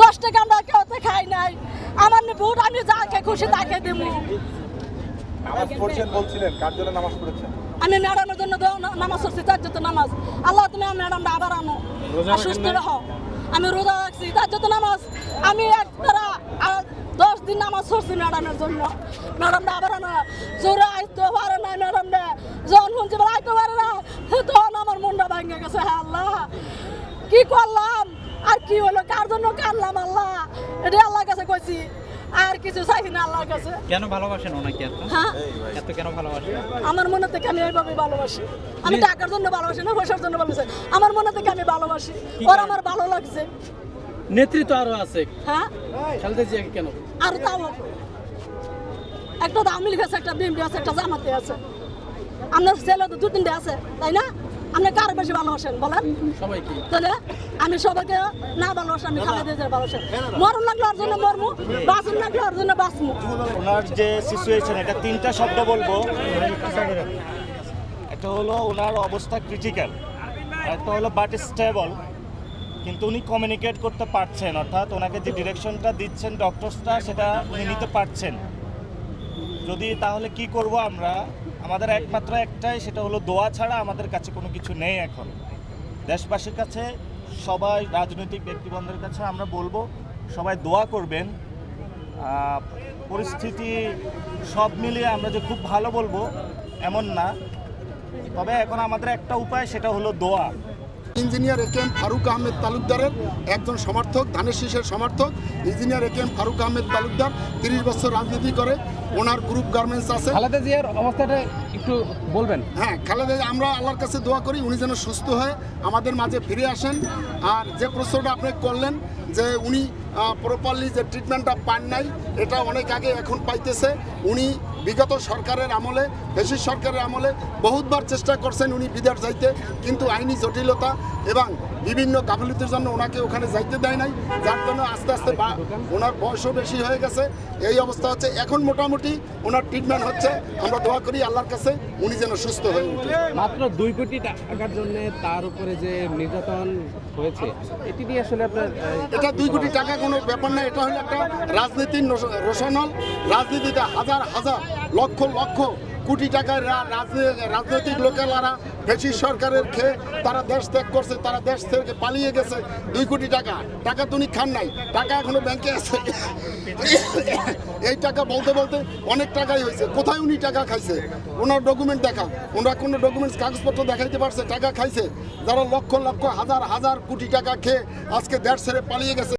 দশ টাকা আমরা কেউ তো খাই নাই। আমার ভোট আমি যাকে খুশি তাকে দেবো। নামাজ পড়ছেন বলছিলেন কার জন্য নামাজ পড়েছেন? আমি ম্যাডামের জন্য নামাজ পড়ছি তার জন্য নামাজ। আল্লাহ তুমি আমার ম্যাডামটা আবার আনো সুস্থ রাখো আমি রোজা রাখছি তার জন্য নামাজ। আমি এক তারা আর দশ দিন নামাজ পড়ছি ম্যাডামের জন্য। ম্যাডামটা আবার আনো। জোরে আইতে পারে না ম্যাডামটা। যখন শুনছি বলে আইতে পারে না তখন আমার মনটা ভেঙে গেছে হ্যাঁ আল্লাহ। কি করলাম? আর কি হলো? কার জন্য কানলাম আল্লাহ? এটা আল্লাহর কাছে কইছি। আর কিছু চাইছি না আল্লাহর কাছে। কেন ভালোবাসেন ওনাকে এত? হ্যাঁ। এত কেন ভালোবাসেন? আমার মনে থেকে আমি এইভাবে ভালোবাসি। আমি টাকার জন্য ভালোবাসি না পয়সার জন্য ভালোবাসি। আমার মনে থেকে আমি ভালোবাসি। ওর আমার ভালো লাগছে। নেতৃত্ব আরও আছে। হ্যাঁ। খালেদা কেন? আর তাও একটা আওয়ামী লীগ আছে একটা বিএমপি আছে একটা জামাতে আছে। আপনার ছেলে তো দু তিনটে আছে তাই না? আপনি কার বেশি ভালোবাসেন বলেন? সবাই তাহলে আমি সবাইকে না ভালোবাসি আমি খালে দিয়ে ভালোবাসি। মরণ লাগল ওর জন্য মরমু বাঁচুন লাগল ওর জন্য বাঁচমু। ওনার যে সিচুয়েশন এটা তিনটা শব্দ বলব। একটা হলো ওনার অবস্থা ক্রিটিক্যাল একটা হলো বাট স্টেবল কিন্তু উনি কমিউনিকেট করতে পারছেন অর্থাৎ ওনাকে যে ডিরেকশনটা দিচ্ছেন ডক্টরসটা সেটা উনি নিতে পারছেন। যদি তাহলে কি করব আমরা? আমাদের একমাত্র একটাই, সেটা হলো দোয়া ছাড়া আমাদের কাছে কোনো কিছু নেই এখন। দেশবাসীর কাছে, সবাই রাজনৈতিক ব্যক্তিবন্ধের কাছে আমরা বলব, সবাই দোয়া করবেন। পরিস্থিতি সব মিলিয়ে আমরা যে খুব ভালো বলব, এমন না। তবে এখন আমাদের একটা উপায়, সেটা হলো দোয়া। Engineer A K M Faruk Ahmed তালুকদারের একজন সমর্থক ধানের শীষের সমর্থক engineer A K M Faruk Ahmed Talukdar তিরিশ বছর রাজনীতি করে ওনার গ্রুপ গার্মেন্টস আছে। খালেদা জিয়ার অবস্থাটা একটু বলবেন। হ্যাঁ খালেদা আমরা আল্লাহর কাছে দোয়া করি উনি যেন সুস্থ হয়ে আমাদের মাঝে ফিরে আসেন। আর যে প্রশ্নটা আপনি করলেন যে উনি প্রপারলি যে ট্রিটমেন্টটা পান নাই এটা অনেক আগে এখন পাইতেছে। উনি বিগত সরকারের আমলে বেশি সরকারের আমলে বহুতবার চেষ্টা করছেন উনি বিদেশ যাইতে কিন্তু আইনি জটিলতা এবং বিভিন্ন গাফিলতির জন্য ওনাকে ওখানে যাইতে দেয় নাই যার জন্য আস্তে আস্তে বা- ওনার বয়সও বেশি হয়ে গেছে। এই অবস্থা হচ্ছে এখন মোটামুটি ওনার ট্রিটমেন্ট হচ্ছে। আমরা দোয়া করি আল্লাহর কাছে উনি যেন সুস্থ হয়ে উঠে। মাত্র দুই কোটি টাকার জন্য তার উপরে যে নির্যাতন হয়েছে এটি নিয়ে আসলে আপনার এটা দুই কোটি টাকা কোনো ব্যাপার না, এটা হলো একটা রাজনীতির রোশনল। রাজনীতিতে হাজার হাজার লক্ষ লক্ষ কোটি টাকার রাজনৈতিক লোকেলারা বেশি সরকারের খেয়ে তারা দেশ ত্যাগ করছে, তারা দেশ থেকে পালিয়ে গেছে। দুই কোটি টাকা টাকা তো উনি খান নাই, টাকা এখনও ব্যাংকে আছে। এই টাকা বলতে বলতে অনেক টাকাই হয়েছে। কোথায় উনি টাকা খাইছে? ওনার ডকুমেন্ট দেখা ওনারা কোনো ডকুমেন্টস কাগজপত্র দেখাইতে পারছে, টাকা খাইছে। যারা লক্ষ লক্ষ হাজার হাজার কোটি টাকা খেয়ে আজকে দেশ ছেড়ে পালিয়ে গেছে।